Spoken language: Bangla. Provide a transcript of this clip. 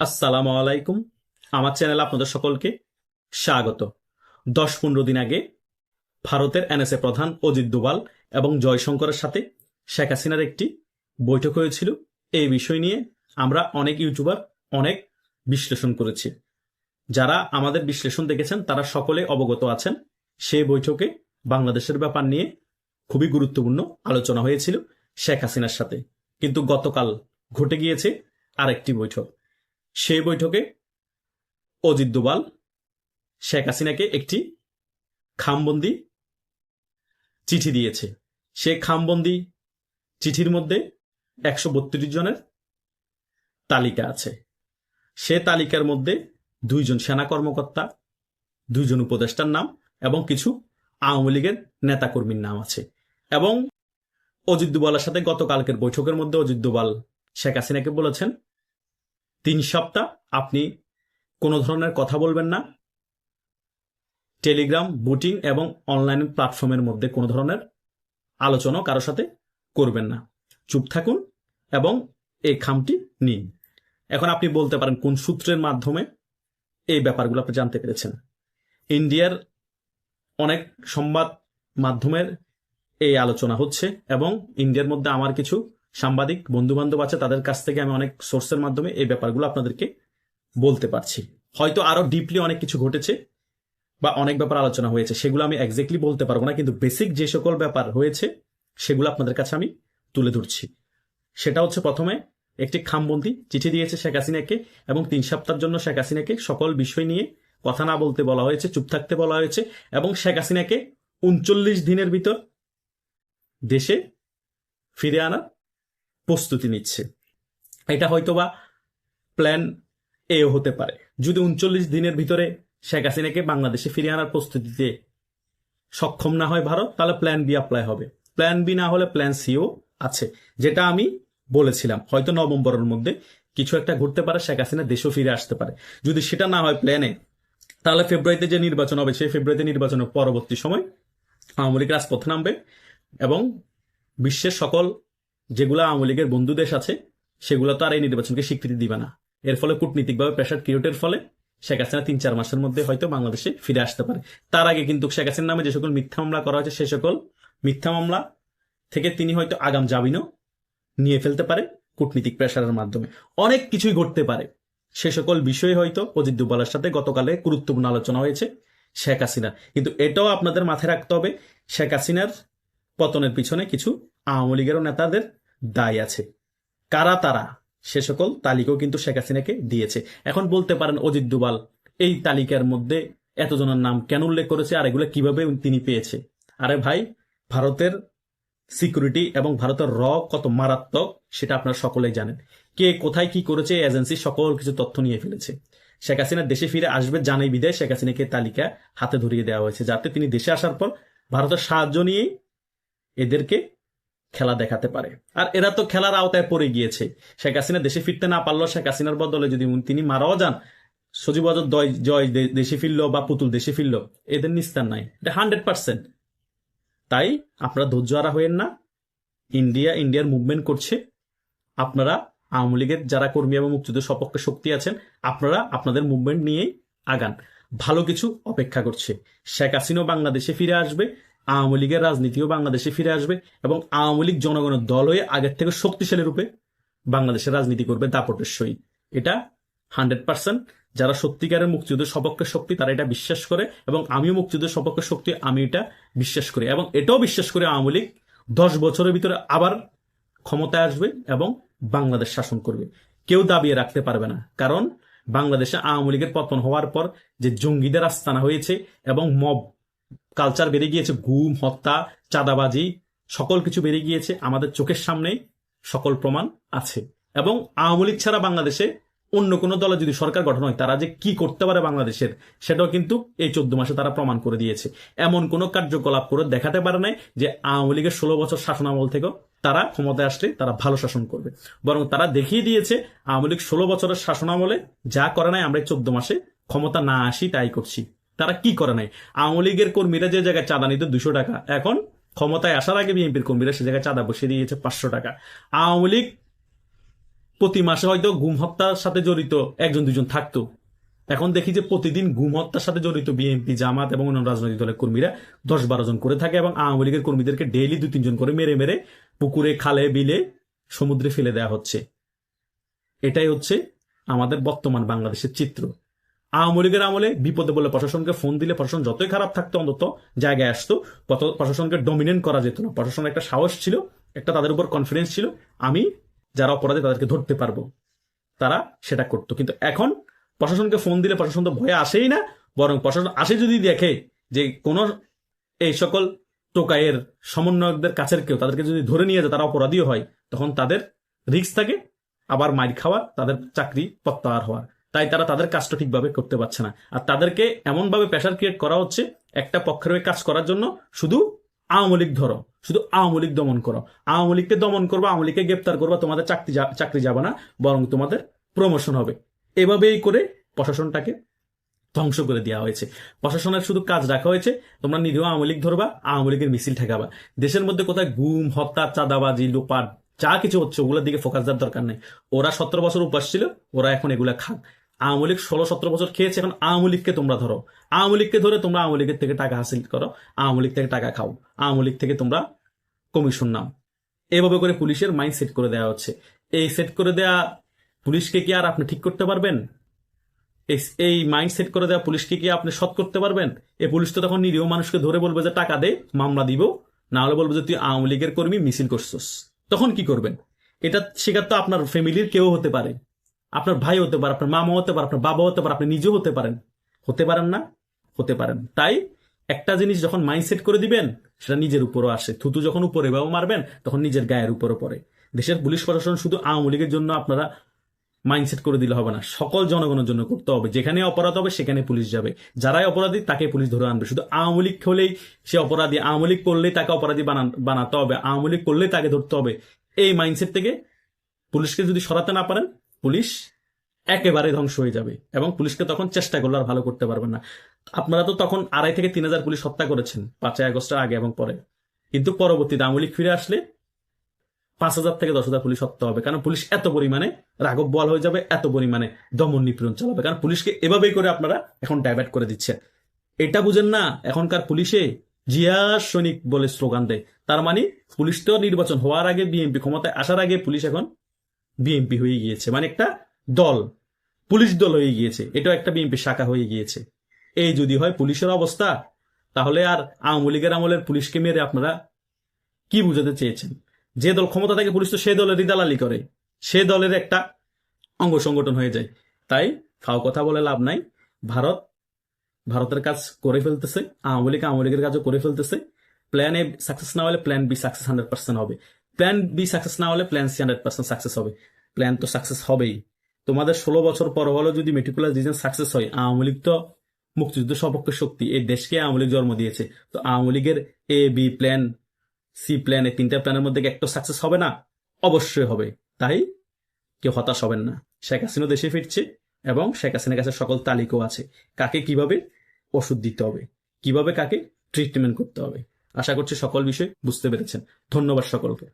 আসসালামু আলাইকুম। আমার চ্যানেলে আপনাদের সকলকে স্বাগত। দশ পনেরো দিন আগে ভারতের এনএসএ প্রধান অজিত দোভাল এবং জয়শঙ্করের সাথে শেখ হাসিনার একটি বৈঠক হয়েছিল। এই বিষয় নিয়ে আমরা অনেক ইউটিউবার অনেক বিশ্লেষণ করেছি। যারা আমাদের বিশ্লেষণ দেখেছেন, তারা সকলে অবগত আছেন, সেই বৈঠকে বাংলাদেশের ব্যাপার নিয়ে খুবই গুরুত্বপূর্ণ আলোচনা হয়েছিল শেখ হাসিনার সাথে। কিন্তু গতকাল ঘটে গিয়েছে আরেকটি বৈঠক। সেই বৈঠকে অজিত দোভাল, শেখ হাসিনাকে একটি খামবন্দি চিঠি দিয়েছে। সে খামবন্দি চিঠির মধ্যে একশো বত্রিশ জনের তালিকা আছে। সে তালিকার মধ্যে দুইজন সেনা কর্মকর্তা, দুইজন উপদেষ্টার নাম এবং কিছু আওয়ামী লীগের নেতাকর্মীর নাম আছে। এবং অজিত দোভালের সাথে গতকালকের বৈঠকের মধ্যে অজিত দোভাল শেখ হাসিনাকে বলেছেন তিন সপ্তাহ আপনি কোনো ধরনের কথা বলবেন না। টেলিগ্রাম, বুটিং এবং অনলাইন প্ল্যাটফর্মের মধ্যে কোনো ধরনের আলোচনা কারোর সাথে করবেন না। চুপ থাকুন এবং এই খামটি নিন। এখন আপনি বলতে পারেন কোন সূত্রের মাধ্যমে এই ব্যাপারগুলো আপনি জানতে পেরেছেন। ইন্ডিয়ার অনেক সংবাদ মাধ্যমের এই আলোচনা হচ্ছে এবং ইন্ডিয়ার মধ্যে আমার কিছু সাংবাদিক বন্ধু বান্ধব আছে, তাদের কাছ থেকে আমি অনেক সোর্সের মাধ্যমে এই ব্যাপারগুলো আপনাদেরকে বলতে পারছি। হয়তো আরও ডিপলি অনেক কিছু ঘটেছে বা অনেক ব্যাপার আলোচনা হয়েছে, সেগুলো আমি এক্স্যাক্টলি বলতে পারব না, কিন্তু বেসিক যে সকল ব্যাপার হয়েছে, সেগুলো আপনাদের কাছে আমি তুলে ধরছি। সেটা হচ্ছে প্রথমে, একটি খামবন্দি চিঠি দিয়েছে শেখ হাসিনাকে এবং তিন সপ্তাহের জন্য শেখ হাসিনাকে সকল বিষয় নিয়ে কথা না বলতে বলা হয়েছে, চুপ থাকতে বলা হয়েছে এবং শেখ হাসিনাকে উনচল্লিশ দিনের ভিতর দেশে ফিরে আনার প্রস্তুতি নিচ্ছে। এটা হয়তোবা প্ল্যান এ হতে পারে। যদি উনচল্লিশ দিনের ভিতরে শেখ হাসিনাকে বাংলাদেশে ফিরিয়ে আনার প্রস্তুতিতে সক্ষম না হয় ভারত, তাহলে প্ল্যান বি অ্যাপ্লাই হবে। প্ল্যান বি না হলে প্ল্যান সিও আছে। যেটা আমি বলেছিলাম, হয়তো নভেম্বরের মধ্যে কিছু একটা ঘটতে পারে, শেখ হাসিনা দেশেও ফিরে আসতে পারে। যদি সেটা না হয় প্ল্যানে তাহলে ফেব্রুয়ারিতে যে নির্বাচন হবে, সেই ফেব্রুয়ারিতে নির্বাচনের পরবর্তী সময় আওয়ামী লীগ রাজপথে নামবে এবং বিশ্বের সকল যেগুলো আওয়ামী লীগের বন্ধু দেশ আছে, সেগুলো তো আর এই নির্বাচনকে স্বীকৃতি দিবে না। এর ফলে কূটনীতিকভাবে প্রেশার ক্রিয়েটের ফলে শেখ হাসিনা তিন চার মাসের মধ্যে হয়তো বাংলাদেশে ফিরে আসতে পারে। তার আগে কিন্তু শেখ হাসিনার নামে যে সকল মিথ্যা মামলা করা হয়েছে, সে সকল মিথ্যা মামলা থেকে তিনি হয়তো আগাম জামিনও নিয়ে ফেলতে পারে কূটনীতিক প্রেশারের মাধ্যমে। অনেক কিছুই ঘটতে পারে। সে সকল বিষয় হয়তো অজিত দুবালের সাথে গতকালে গুরুত্বপূর্ণ আলোচনা হয়েছে শেখ হাসিনার। কিন্তু এটাও আপনাদের মাথায় রাখতে হবে, শেখ হাসিনার পতনের পিছনে কিছু আওয়ামী লীগের নেতাদের দায় আছে। কারা তারা, সে সকল তালিকাও কিন্তু শেখ হাসিনাকে দিয়েছে। এখন বলতে পারেন অজিত দুবাল এই তালিকার মধ্যে এতজনের নাম কেন উল্লেখ করেছে আর এগুলো কীভাবে তিনি পেয়েছে? আরে ভাই, ভারতের সিকিউরিটি এবং ভারতের র কত মারাত্মক সেটা আপনারা সকলেই জানেন। কে কোথায় কি করেছে, এজেন্সি সকল কিছু তথ্য নিয়ে ফেলেছে। শেখ হাসিনা দেশে ফিরে আসবে জানাই বিদায় শেখ হাসিনাকে তালিকা হাতে ধরিয়ে দেওয়া হয়েছে, যাতে তিনি দেশে আসার পর ভারতের সাহায্য নিয়ে এদেরকে খেলা দেখাতে পারে। আর এরা তো খেলার আওতায় পড়ে গিয়েছে। শেখ হাসিনা দেশে ফিরতে না পারল শেখ হাসিনার বদলে যদি তিনি মারাও যান, সজীব দয় জয় দেশে ফিরলো বা পুতুল দেশে ফিরলো, এদের নিস্তার নাই। এটা হান্ড্রেড পার্সেন্ট তাই আপনারা ধৈর্য হারা হয়েন না। ইন্ডিয়া ইন্ডিয়ার মুভমেন্ট করছে। আপনারা আওয়ামী লীগের যারা কর্মী এবং মুক্তিযুদ্ধের সপক্ষে শক্তি আছেন, আপনারা আপনাদের মুভমেন্ট নিয়েই আগান। ভালো কিছু অপেক্ষা করছে। শেখ হাসিনাও বাংলাদেশে ফিরে আসবে। আওয়ামী লীগের রাজনীতিও বাংলাদেশে ফিরে আসবে এবং আওয়ামী লীগ জনগণের দল হয়ে আগের থেকে শক্তিশালী রূপে বাংলাদেশের রাজনীতি করবে দাপটের সহিত। এটা হান্ড্রেড পার্সেন্ট। যারা সত্যিকারের মুক্তিযুদ্ধের সপক্ষে শক্তি, তারা এটা বিশ্বাস করে এবং আমিও মুক্তিযুদ্ধের সপক্ষে শক্তি, আমি এটা বিশ্বাস করি এবং এটাও বিশ্বাস করে আওয়ামী লীগ দশ বছরের ভিতরে আবার ক্ষমতায় আসবে এবং বাংলাদেশ শাসন করবে। কেউ দাবিয়ে রাখতে পারবে না। কারণ বাংলাদেশে আওয়ামী লীগের পতন হওয়ার পর যে জঙ্গিদের আস্তানা হয়েছে এবং মব কালচার বেড়ে গিয়েছে গুম হত্যা, চাঁদাবাজি, সকল কিছু বেড়ে গিয়েছে, আমাদের চোখের সামনেই সকল প্রমাণ আছে। এবং আওয়ামী লীগ ছাড়া বাংলাদেশে অন্য কোনো দলে যদি সরকার গঠন হয়, তারা যে কি করতে পারে বাংলাদেশের, সেটাও কিন্তু এই চোদ্দ মাসে তারা প্রমাণ করে দিয়েছে। এমন কোনো কার্যকলাপ করে দেখাতে পারে নাই যে আওয়ামী লীগের ষোলো বছর শাসনামল থেকেও তারা ক্ষমতায় আসলে তারা ভালো শাসন করবে। বরং তারা দেখিয়ে দিয়েছে, আওয়ামী লীগ ষোলো বছরের শাসনামলে যা করে নাই, আমরা চোদ্দ মাসে ক্ষমতা না আসি, তাই করছি। তারা কি করে নাই? আওয়ামী লীগের কর্মীরা যে জায়গায় চাঁদা নিত দুশো টাকা। এখন ক্ষমতায় আসার আগে বিএনপির কর্মীরা সে জায়গায় চাঁদা বসিয়ে দিয়েছে পাঁচশো টাকা। আওয়ামী লীগ প্রতি মাসে হয়তো গুম হত্যার সাথে জড়িত একজন, দুজন থাকতো। এখন দেখি যে প্রতিদিন গুম হত্যার সাথে জড়িত বিএনপি, জামাত এবং অন্যান্য রাজনৈতিক দলের কর্মীরা দশ বারো জন করে থাকে এবং আওয়ামী লীগের কর্মীদেরকে ডেইলি দু তিনজন করে মেরে মেরে পুকুরে, খালে, বিলে, সমুদ্রে ফেলে দেওয়া হচ্ছে। এটাই হচ্ছে আমাদের বর্তমান বাংলাদেশের চিত্র। আওয়ামী লীগের আমলে বিপদে বলে প্রশাসনকে ফোন দিলে প্রশাসন যতই খারাপ থাকতো অন্তত জায়গায় আসতো প্রশাসনকে ডমিনেন্ট করা যেত না। প্রশাসনের একটা সাহস ছিল, একটা তাদের উপর কনফিডেন্স ছিল, আমি যারা অপরাধী তাদেরকে ধরতে পারব, তারা সেটা করতো। কিন্তু এখন প্রশাসনকে ফোন দিলে প্রশাসন তো ভয়ে আসেই না, বরং প্রশাসন আসে যদি দেখে যে কোন এই সকল টোকায়ের সমন্বয়কদের কাছের কেউ তাদেরকে যদি ধরে নিয়ে যায়, তারা অপরাধীও হয়, তখন তাদের রিস্ক থাকে, আবার মাইর খাওয়া, তাদের চাকরি প্রত্যাহার হওয়ার। তাই তারা তাদের কাজটা ঠিকভাবে করতে পারছে না। আর তাদেরকে এমনভাবে প্রেশার ক্রিয়েট করা হচ্ছে, একটা পক্ষের হয়ে কাজ করার জন্য শুধু আওয়ামী লীগ ধরো, শুধু আওয়ামী লীগ দমন করো। আওয়ামী লীগকে দমন করব, আওয়ামী লীগকে গ্রেপ্তার করব, তোমাদের চাকরি চাকরি যাবে না, বরং তোমাদের প্রমোশন হবে। এভাবেই করে প্রশাসনটাকে ধ্বংস করে দেওয়া হয়েছে। প্রশাসনের শুধু কাজ রাখা হয়েছে, তোমরা নিরীহ আওয়ামী লীগ ধরবা, আওয়ামী লীগের মিছিল ঠেকাবা। দেশের মধ্যে কোথায় গুম, হত্যা, চাঁদাবাজি লোপাট যা কিছু হচ্ছে, ওগুলোর দিকে ফোকাস দেওয়ার দরকার নেই। ওরা সতেরো বছর উপাস ছিল, ওরা এখন এগুলা খাক। আওয়ামী লীগ ষোলো সতেরো বছর খেয়েছে, এখন আওয়ামী লীগকে তোমরা ধরো। আওয়ামী লীগকে ধরে তোমরা আওয়ামী লীগের থেকে টাকা হাসিল করো। আওয়ামী লীগ থেকে টাকা খাও। আওয়ামী লীগ থেকে তোমরা কমিশন নাও। এভাবে করে পুলিশের মাইন্ড সেট করে দেওয়া হচ্ছে। এই সেট করে দেওয়া পুলিশকে কি আর আপনি ঠিক করতে পারবেন? এই- মাইন্ড সেট করে দেওয়া পুলিশকে কি আপনি সৎ করতে পারবেন? এই পুলিশ তো তখন নিরীহ মানুষকে ধরে বলবে যে টাকা দে, মামলা দিব। না হলে বলবে যে তুই আওয়ামী লীগের কর্মী, মিছিল করছিস। তখন কি করবেন? এটা শিকার তো আপনার ফ্যামিলির কেউ হতে পারে। আপনার ভাই হতে পারে, আপনার মামা হতে পারে, আপনার বাবা হতে পারে, আপনি নিজেও হতে পারেন। হতে পারেন না, হতে পারেন। তাই একটা জিনিস যখন মাইন্ডসেট করে দিবেন, সেটা নিজের উপরও আসে। থুতু যখন উপরে বাবু মারবেন, তখন নিজের গায়ের উপরও পড়ে। দেশের পুলিশ প্রশাসন শুধু আওয়ামী লীগের জন্য আপনারা মাইন্ডসেট করে দিলে হবে না। সকল জনগণের জন্য করতে হবে। যেখানে অপরাধ হবে, সেখানে পুলিশ যাবে। যারাই অপরাধী, তাকে পুলিশ ধরে আনবে। শুধু আওয়ামী লীগ হলেই সে অপরাধী, আওয়ামী লীগ করলেই তাকে অপরাধী বানাতে হবে। আওয়ামী লীগ করলেই তাকে ধরতে হবে। এই মাইন্ডসেট থেকে পুলিশকে যদি সরাতে না পারেন পুলিশ একেবারে ধ্বংস হয়ে যাবে এবং পুলিশকে তখন চেষ্টা করলে আর ভালো করতে পারবেন না। আপনারা তো তখন আড়াই থেকে তিন হাজার পুলিশ হত্যা করেছেন পাঁচই আগস্টের আগে এবং পরে। কিন্তু পরবর্তীতে আওয়ামী লীগ ফিরে আসলে পাঁচ হাজার থেকে দশ হাজার পুলিশ হত্যা হবে। কারণ পুলিশ এত পরিমাণে রাঘব বল হয়ে যাবে, এত পরিমাণে দমন নিপীড়ন চালাবে। কারণ পুলিশকে এভাবেই করে আপনারা এখন ডাইভার্ট করে দিচ্ছে এটা বুঝেন না, এখনকার পুলিশে জিয়া সৈনিক বলে স্লোগান দেয়। তার মানে পুলিশ তো নির্বাচন হওয়ার আগে, বিএনপি ক্ষমতায় আসার আগে পুলিশ এখন বিএনপি হয়ে গিয়েছে মানে একটা দল, পুলিশ দল হয়ে গিয়েছে, এটাও একটা বিএনপি শাখা হয়ে গিয়েছে। এই যদি হয় পুলিশের অবস্থা, তাহলে আর আওয়ামী লীগের আমলের পুলিশকে মেরে আপনারা কি বুঝাতে চেয়েছেন? যে দল ক্ষমতা থাকে পুলিশ তো সে দলের দালালি করে, সে দলের একটা অঙ্গ সংগঠন হয়ে যায়। তাই ফাও কথা বলে লাভ নাই। ভারত, ভারতের কাজ করে ফেলতেছে, আওয়ামী লীগ আওয়ামী লীগের কাজও করে ফেলতেছে। প্ল্যান এ সাকসেস না হলে plan B success hundred percent হবে। প্ল্যান বি সাকসেস না হলে plan C hundred percent success হবে। প্ল্যান তো সাকসেস হবেই। তোমাদের ষোলো বছর পর হলেও যদি মেটিকুলার ডিজাইন সাকসেস হয়, আওয়ামী লীগ তো মুক্তিযুদ্ধ সপক্ষে শক্তি। এই দেশকে আওয়ামী লীগ জন্ম দিয়েছে। তো আওয়ামী লীগের A B plan C plan এই তিনটা প্ল্যানের মধ্যে একটা সাকসেস হবে না? অবশ্যই হবে। তাই কেউ হতাশ হবেন না। শেখ হাসিনা দেশে ফিরছে এবং শেখ হাসিনার কাছে সকল তালিকাও আছে। কাকে কীভাবে ওষুধ দিতে হবে? কীভাবে কাকে ট্রিটমেন্ট করতে হবে? আশা করছি সকল বিষয় বুঝতে পেরেছেন। ধন্যবাদ সকলকে।